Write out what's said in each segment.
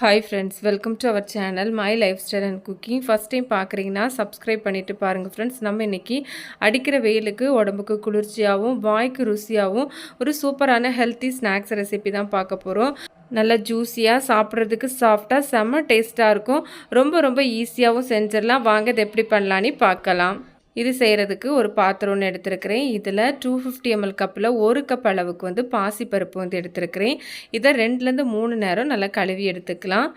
Hi friends welcome to our channel my life style and cooking first time பார்க்குறீங்கன்னா subscribe பண்ணிவிட்டு பாருங்கள் friends நம்ம இன்றைக்கி அடிக்கிற வெயிலுக்கு உடம்புக்கு குளிர்ச்சியாகவும் வாய்க்கு ருசியாகவும் ஒரு சூப்பரான ஹெல்த்தி ஸ்நாக்ஸ் ரெசிபி தான் பார்க்க போகிறோம் நல்லா ஜூஸியாக சாப்பிட்றதுக்கு சாஃப்டாக செம்ம டேஸ்ட்டாக இருக்கும். ரொம்ப ரொம்ப ஈஸியாகவும் செஞ்சிடலாம். வாங்க இது எப்படி பண்ணலான்னு பார்க்கலாம். இது செய்கிறதுக்கு ஒரு பாத்திரம் ஒன்று எடுத்துருக்கிறேன். இதில் டூ ஃபிஃப்டி எம்எல் கப்பில் ஒரு கப் அளவுக்கு வந்து பாசிப்பருப்பு வந்து எடுத்துருக்கிறேன். இதை ரெண்டுலேருந்து மூணு நேரம் நல்லா கழுவி எடுத்துக்கலாம்.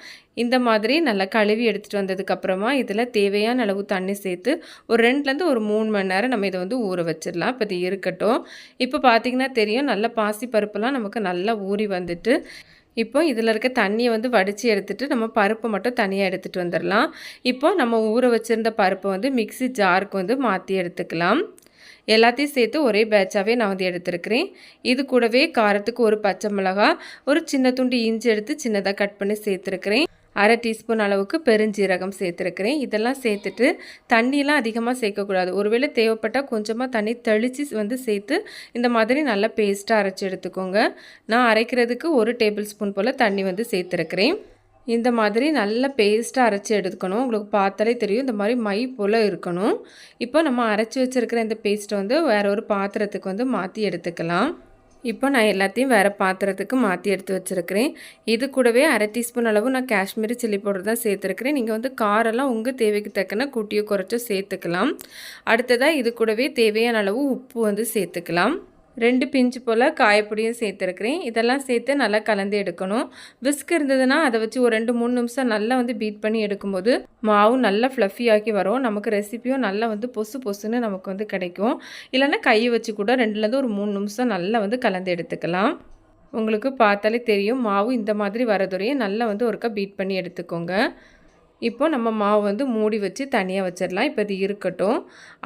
இந்த மாதிரி நல்லா கழுவி எடுத்துகிட்டு வந்ததுக்கப்புறமா இதில் தேவையான அளவு தண்ணி சேர்த்து ஒரு ரெண்டுலேருந்து ஒரு மூணு மணி நேரம் நம்ம இதை வந்து ஊற வச்சிடலாம். இப்போ இது இருக்கட்டும். இப்போ பார்த்திங்கன்னா தெரியும் நல்லா பாசிப்பருப்புலாம் நமக்கு நல்லா ஊறி வந்துட்டு இப்போ இதில் இருக்க தண்ணியை வந்து வடித்து எடுத்துகிட்டு நம்ம பருப்பை மட்டும் தனியாக எடுத்துகிட்டு வந்துடலாம். இப்போ நம்ம ஊற வச்சுருந்த பருப்பை வந்து மிக்சி ஜாருக்கு வந்து மாற்றி எடுத்துக்கலாம். எல்லாத்தையும் சேர்த்து ஒரே பேட்சாகவே நான் வந்து எடுத்துருக்கிறேன். இது கூடவே காரத்துக்கு ஒரு பச்சை மிளகா ஒரு சின்ன துண்டு இஞ்சி எடுத்து சின்னதாக கட் பண்ணி சேர்த்துருக்கிறேன். அரை டீஸ்பூன் அளவுக்கு பெருஞ்சீரகம் சேர்த்துருக்கிறேன். இதெல்லாம் சேர்த்துட்டு தண்ணியெலாம் அதிகமாக சேர்க்கக்கூடாது. ஒருவேளை தேவைப்பட்டால் கொஞ்சமாக தண்ணி தெளித்து வந்து சேர்த்து இந்த மாதிரி நல்லா பேஸ்ட்டாக அரைச்சி எடுத்துக்கோங்க. நான் அரைக்கிறதுக்கு ஒரு டேபிள் ஸ்பூன் போல் தண்ணி வந்து சேர்த்துருக்கிறேன். இந்த மாதிரி நல்லா பேஸ்ட்டாக அரைச்சி எடுத்துக்கணும். உங்களுக்கு பார்த்தாலே தெரியும் இந்த மாதிரி மை போல் இருக்கணும். இப்போ நம்ம அரைச்சி வச்சுருக்கிற இந்த பேஸ்ட்டை வந்து வேறு ஒரு பாத்திரத்துக்கு வந்து மாற்றி எடுத்துக்கலாம். இப்போ நான் எல்லாத்தையும் வேறு பாத்திரத்துக்கு மாற்றி எடுத்து வச்சுருக்கிறேன். இது கூடவே அரை டீஸ்பூன் அளவு நான் காஷ்மீரி சில்லி பவுடர் தான் சேர்த்துருக்கிறேன். நீங்கள் வந்து காரெல்லாம் உங்கள் தேவைக்கு தக்கன கூட்டியோ குறைச்சோ சேர்த்துக்கலாம். அடுத்ததாக இது கூடவே தேவையான அளவு உப்பு வந்து சேர்த்துக்கலாம். ரெண்டு பிஞ்சு போல் காயப்பொடியும் சேர்த்துருக்குறேன். இதெல்லாம் சேர்த்து நல்லா கலந்து எடுக்கணும். விஸ்க் இருந்ததுன்னா அதை வச்சு ஒரு ரெண்டு மூணு நிமிஷம் நல்லா வந்து பீட் பண்ணி எடுக்கும்போது மாவு நல்லா ஃப்ளஃபி வரும். நமக்கு ரெசிப்பியும் நல்லா வந்து பொசு பொசுன்னு நமக்கு வந்து கிடைக்கும். இல்லைன்னா கையை வச்சு கூட ரெண்டுலேருந்து ஒரு மூணு நிமிஷம் நல்லா வந்து கலந்து எடுத்துக்கலாம். உங்களுக்கு பார்த்தாலே தெரியும். மாவு இந்த மாதிரி வரதுறையும் நல்லா வந்து ஒருக்கா பீட் பண்ணி எடுத்துக்கோங்க. இப்போ நம்ம மாவு வந்து மூடி வச்சு தனியாக வச்சிடலாம். இப்போ இது இருக்கட்டும்.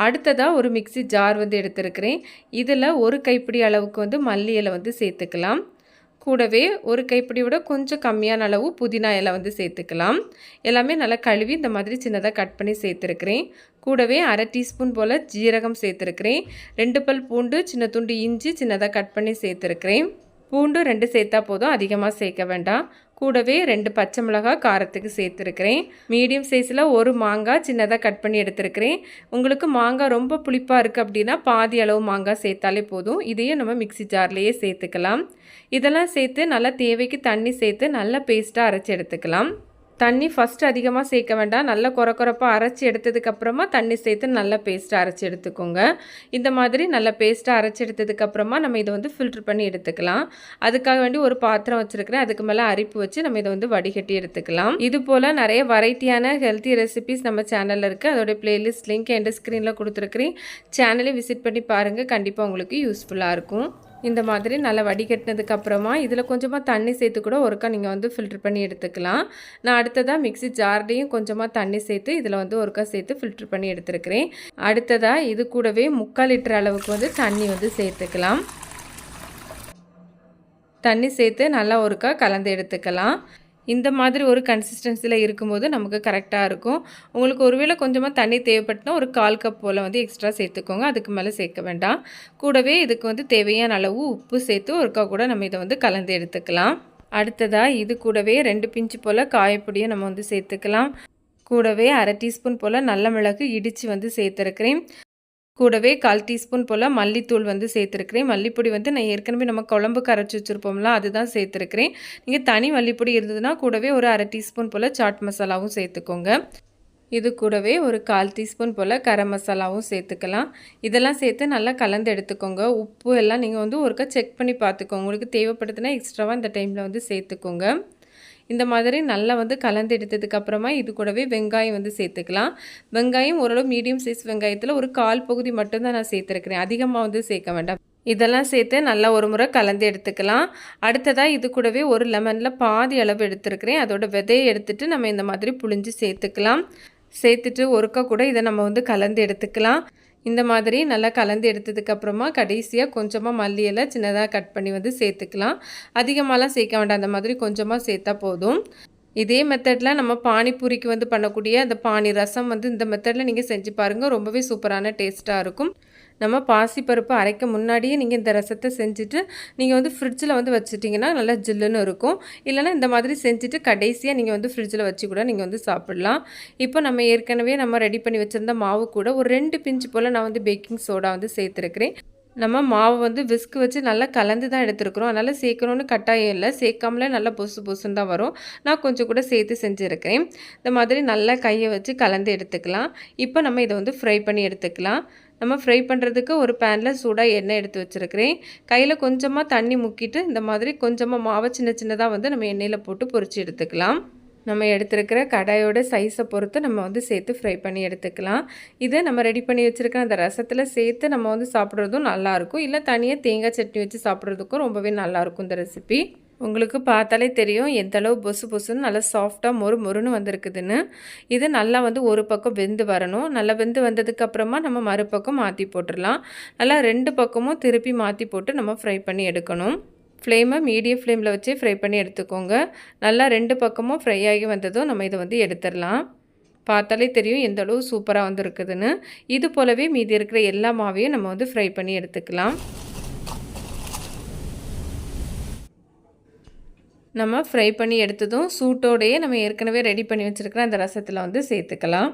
அடுத்ததாக ஒரு மிக்சி ஜார் வந்து எடுத்துருக்கிறேன். இதில் ஒரு கைப்பிடி அளவுக்கு வந்து மல்லி இலை வந்து சேர்த்துக்கலாம். கூடவே ஒரு கைப்பிடி விட கொஞ்சம் கம்மியான அளவு புதினா இலை வந்து சேர்த்துக்கலாம். எல்லாமே நல்லா கழுவி இந்த மாதிரி சின்னதாக கட் பண்ணி சேர்த்துருக்கிறேன். கூடவே அரை டீஸ்பூன் போல் ஜீரகம் சேர்த்துருக்கிறேன். ரெண்டு பல் பூண்டு சின்ன துண்டு இஞ்சி சின்னதாக கட் பண்ணி சேர்த்துருக்கிறேன். பூண்டும் ரெண்டு சேர்த்தா போதும். அதிகமாக சேர்க்க வேண்டாம். கூடவே ரெண்டு பச்சை மிளகாய் காரத்துக்கு சேர்த்துருக்கிறேன். மீடியம் சைஸில் ஒரு மாங்காய் சின்னதாக கட் பண்ணி எடுத்துருக்கிறேன். உங்களுக்கு மாங்காய் ரொம்ப புளிப்பாக இருக்குது அப்படின்னா பாதி அளவு மாங்காய் சேர்த்தாலே போதும். இதையும் நம்ம மிக்சி ஜார்லேயே சேர்த்துக்கலாம். இதெல்லாம் சேர்த்து நல்லா தேவைக்கு தண்ணி சேர்த்து நல்லா பேஸ்ட்டாக அரைச்சி எடுத்துக்கலாம். தண்ணி ஃபஸ்ட்டு அதிகமாக சேர்க்க வேண்டாம். நல்லா குறை குறைப்பாக அரைச்சி எடுத்ததுக்கப்புறமா தண்ணி சேர்த்து நல்லா பேஸ்ட்டாக அரைச்சி எடுத்துக்கோங்க. இந்த மாதிரி நல்லா பேஸ்ட்டாக அரைச்சி எடுத்ததுக்கப்புறமா நம்ம இதை வந்து ஃபில்ட்ரு பண்ணி எடுத்துக்கலாம். அதுக்காக வேண்டி ஒரு பாத்திரம் வச்சுருக்கிறேன். அதுக்கு மேலே அரிப்பு வச்சு நம்ம இதை வந்து வடிகட்டி எடுத்துக்கலாம். இது போல் நிறைய வெரைட்டியான ஹெல்த்தி ரெசிபிஸ் நம்ம சேனலில் இருக்குது அதோடைய பிளேலிஸ்ட் லிங்க் எண்ட் ஸ்க்ரீனில் கொடுத்துருக்குறேன். சேனலை விசிட் பண்ணி பாருங்கள் கண்டிப்பாக உங்களுக்கு யூஸ்ஃபுல்லாக இருக்கும். இந்த மாதிரி நல்லா வடிகட்டினதுக்கப்புறமா இதில் கொஞ்சமாக தண்ணி சேர்த்து கூட ஒருக்கா நீங்கள் வந்து ஃபில்ட்ரு பண்ணி எடுத்துக்கலாம். நான் அடுத்ததாக மிக்சி ஜார்லேயும் கொஞ்சமாக தண்ணி சேர்த்து இதில் வந்து ஒருக்கா சேர்த்து ஃபில்ட்ரு பண்ணி எடுத்துருக்கிறேன். அடுத்ததாக இது கூடவே முக்கால் லிட்டர் அளவுக்கு வந்து தண்ணி வந்து சேர்த்துக்கலாம். தண்ணி சேர்த்து நல்லா ஒருக்கா கலந்து எடுத்துக்கலாம். இந்த மாதிரி ஒரு கன்சிஸ்டன்சியில் இருக்கும்போது நமக்கு கரெக்டாக இருக்கும். உங்களுக்கு ஒருவேளை கொஞ்சமாக தண்ணி தேவைப்பட்டுனா ஒரு கால் கப் போல் வந்து எக்ஸ்ட்ரா சேர்த்துக்கோங்க. அதுக்கு மேலே சேர்க்க வேண்டாம். கூடவே இதுக்கு வந்து தேவையான அளவு உப்பு சேர்த்து ஒருக்கா கூட நம்ம இதை வந்து கலந்து எடுத்துக்கலாம். அடுத்ததாக இது கூடவே ரெண்டு பிஞ்சு போல் காயப்பொடியை நம்ம வந்து சேர்த்துக்கலாம். கூடவே அரை டீஸ்பூன் போல் நல்ல மிளகு இடித்து வந்து சேர்த்துருக்கிறேன். கூடவே கால் டீஸ்பூன் போல் மல்லித்தூள் வந்து சேர்த்துருக்கிறேன். மல்லிப்பொடி வந்து நான் ஏற்கனவே நம்ம குழம்பு கரைச்சி வச்சுருப்போம்ல அதுதான் சேர்த்துருக்கிறேன். நீங்கள் தனி மல்லிப்பொடி இருந்ததுன்னா கூடவே ஒரு அரை டீஸ்பூன் போல் சாட் மசாலாவும் சேர்த்துக்கோங்க. இது கூடவே ஒரு கால் டீஸ்பூன் போல் கரம் மசாலாவும் சேர்த்துக்கலாம். இதெல்லாம் சேர்த்து நல்லா கலந்து எடுத்துக்கோங்க. உப்பு எல்லாம் நீங்கள் வந்து ஒருக்கா செக் பண்ணி பார்த்துக்கோங்க. உங்களுக்கு தேவைப்படுதுன்னா எக்ஸ்ட்ராவாக இந்த டைமில் வந்து சேர்த்துக்கோங்க. இந்த மாதிரி நல்லா வந்து கலந்து எடுத்ததுக்கப்புறமா இது கூடவே வெங்காயம் வந்து சேர்த்துக்கலாம். வெங்காயம் ஓரளவு மீடியம் சைஸ் வெங்காயத்தில் ஒரு கால் பகுதி மட்டும்தான் நான் சேர்த்துருக்கிறேன். அதிகமாக வந்து சேர்க்க வேண்டாம். இதெல்லாம் சேர்த்து நல்லா ஒரு முறை கலந்து எடுத்துக்கலாம். அடுத்ததாக இது கூடவே ஒரு லெமனில் பாதி அளவு எடுத்துருக்கிறேன். அதோட விதையை எடுத்துகிட்டு நம்ம இந்த மாதிரி புளிஞ்சு சேர்த்துக்கலாம். சேர்த்துட்டு ஒருக்க கூட இதை நம்ம வந்து கலந்து எடுத்துக்கலாம். இந்த மாதிரி நல்லா கலந்து எடுத்ததுக்கப்புறமா கடைசியாக கொஞ்சமாக மல்லி சின்னதாக கட் பண்ணி வந்து சேர்த்துக்கலாம். அதிகமாகலாம் சேர்க்க வேண்டாம். அந்த மாதிரி கொஞ்சமாக சேர்த்தா போதும். இதே மெத்தடில் நம்ம பானிபூரிக்கு வந்து பண்ணக்கூடிய அந்த பானி ரசம் வந்து இந்த மெத்தடில் நீங்கள் செஞ்சு பாருங்கள் ரொம்பவே சூப்பரான டேஸ்ட்டாக இருக்கும். நம்ம பாசிப்பருப்பு அரைக்க முன்னாடியே நீங்கள் இந்த ரசத்தை செஞ்சுட்டு நீங்கள் வந்து ஃப்ரிட்ஜில் வந்து வச்சுட்டிங்கன்னா நல்லா ஜில்லுன்னு இருக்கும். இல்லைனா இந்த மாதிரி செஞ்சுட்டு கடைசியாக நீங்கள் வந்து ஃப்ரிட்ஜில் வச்சு கூட நீங்கள் வந்து சாப்பிட்லாம். இப்போ நம்ம ஏற்கனவே நம்ம ரெடி பண்ணி வச்சுருந்த மாவு கூட ஒரு ரெண்டு பிஞ்சு போல் நான் வந்து பேக்கிங் சோடா வந்து சேர்த்துருக்கிறேன். நம்ம மாவு வந்து விஸ்க் வச்சு நல்லா கலந்து தான் எடுத்துருக்குறோம். அதனால் சேர்க்கணுன்னு கட்டாயம் இல்லை. சேர்க்காமலே நல்லா பொசு பொசுன்னு தான் வரும். நான் கொஞ்சம் கூட சேர்த்து செஞ்சுருக்கிறேன். இந்த மாதிரி நல்லா கையை வச்சு கலந்து எடுத்துக்கலாம். இப்போ நம்ம இதை வந்து ஃப்ரை பண்ணி எடுத்துக்கலாம். நம்ம ஃப்ரை பண்ணுறதுக்கு ஒரு பேனில் சூடாக எண்ணெய் எடுத்து வச்சுருக்கிறேன். கையில் கொஞ்சமாக தண்ணி முக்கிட்டு இந்த மாதிரி கொஞ்சமாக மாவை சின்ன சின்னதாக வந்து நம்ம எண்ணெயில் போட்டு பொறிச்சு எடுத்துக்கலாம். நம்ம எடுத்துருக்கிற கடாயோட சைஸை பொறுத்து நம்ம வந்து சேர்த்து ஃப்ரை பண்ணி எடுத்துக்கலாம். இதை நம்ம ரெடி பண்ணி வச்சுருக்க அந்த ரசத்தில் சேர்த்து நம்ம வந்து சாப்பிட்றதும் நல்லாயிருக்கும் இல்லை தனியாக தேங்காய் சட்னி வச்சு சாப்பிட்றதுக்கும் ரொம்பவே நல்லாயிருக்கும் இந்த ரெசிபி உங்களுக்கு பார்த்தாலே தெரியும் எந்த அளவு பொசு பொசுன்னு நல்லா சாஃப்டாக மொறு மொறுன்னு வந்திருக்குதுன்னு. இது நல்லா வந்து ஒரு பக்கம் வெந்து வரணும். நல்லா வெந்து வந்ததுக்கப்புறமா நம்ம மறுபக்கம் மாற்றி போட்டுடலாம் நல்லா ரெண்டு பக்கமும் திருப்பி மாற்றி போட்டு நம்ம ஃப்ரை பண்ணி எடுக்கணும். ஃப்ளேமை மீடியம் ஃப்ளேமில் வச்சு ஃப்ரை பண்ணி எடுத்துக்கோங்க. நல்லா ரெண்டு பக்கமும் ஃப்ரை ஆகி வந்ததும் நம்ம இதை வந்து எடுத்துடலாம். பார்த்தாலே தெரியும் எந்த அளவு சூப்பராக வந்துருக்குதுன்னு. இது போலவே மீதி இருக்கிற எல்லா மாவையும் நம்ம வந்து ஃப்ரை பண்ணி எடுத்துக்கலாம். நம்ம ஃப்ரை பண்ணி எடுத்ததும் சூட்டோடையே நம்ம ஏற்கனவே ரெடி பண்ணி வச்சுருக்கிற அந்த ரசத்தில் வந்து சேர்த்துக்கலாம்.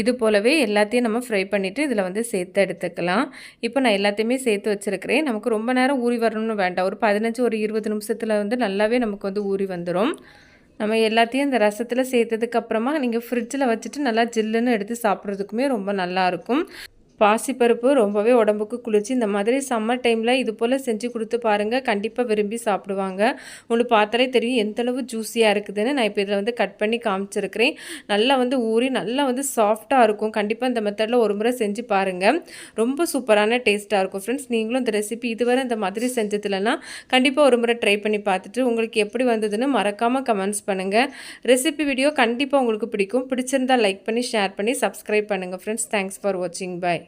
இது போலவே எல்லாத்தையும் நம்ம ஃப்ரை பண்ணிவிட்டு இதில் வந்து சேர்த்து எடுத்துக்கலாம். இப்போ நான் எல்லாத்தையுமே சேர்த்து வச்சுருக்கிறேன். நமக்கு ரொம்ப நேரம் ஊறி வரணும்னு வேண்டாம். ஒரு பதினஞ்சு ஒரு இருபது நிமிஷத்தில் வந்து நல்லாவே நமக்கு வந்து ஊறி வந்துடும் நம்ம எல்லாத்தையும் இந்த ரசத்தில் சேர்த்ததுக்கப்புறமா நீங்கள் ஃப்ரிட்ஜில் வச்சுட்டு நல்லா ஜில்லுன்னு எடுத்து சாப்பிட்றதுக்குமே ரொம்ப நல்லாயிருக்கும் பாசிப்பருப்பு ரொம்பவே உடம்புக்கு குளிர்ச்சி. இந்த மாதிரி சம்மர் டைமில் இது போல் செஞ்சு கொடுத்து பாருங்கள் கண்டிப்பாக விரும்பி சாப்பிடுவாங்க. உங்களுக்கு பார்த்தாலே தெரியும் எந்தளவு ஜூஸியாக இருக்குதுன்னு நான் இப்போ இதில் வந்து கட் பண்ணி காமிச்சிருக்கிறேன். நல்லா வந்து ஊறி நல்லா வந்து சாஃப்டாக இருக்கும். கண்டிப்பாக இந்த மெத்தடில் ஒரு முறை செஞ்சு பாருங்கள் ரொம்ப சூப்பரான டேஸ்ட்டாக இருக்கும். ஃப்ரெண்ட்ஸ் நீங்களும் இந்த ரெசிபி இதுவரை இந்த மாதிரி செஞ்சதுலனா கண்டிப்பாக ஒரு முறை ட்ரை பண்ணி பார்த்துட்டு உங்களுக்கு எப்படி வந்ததுன்னு மறக்காமல் கமெண்ட்ஸ் பண்ணுங்கள் ரெசிபி வீடியோ கண்டிப்பாக உங்களுக்கு பிடிக்கும். பிடிச்சிருந்தால் லைக் பண்ணி ஷேர் பண்ணி சப்ஸ்கிரைப் பண்ணுங்கள் ஃப்ரெண்ட்ஸ் தேங்க்ஸ் ஃபார் வாட்சிங் பாய்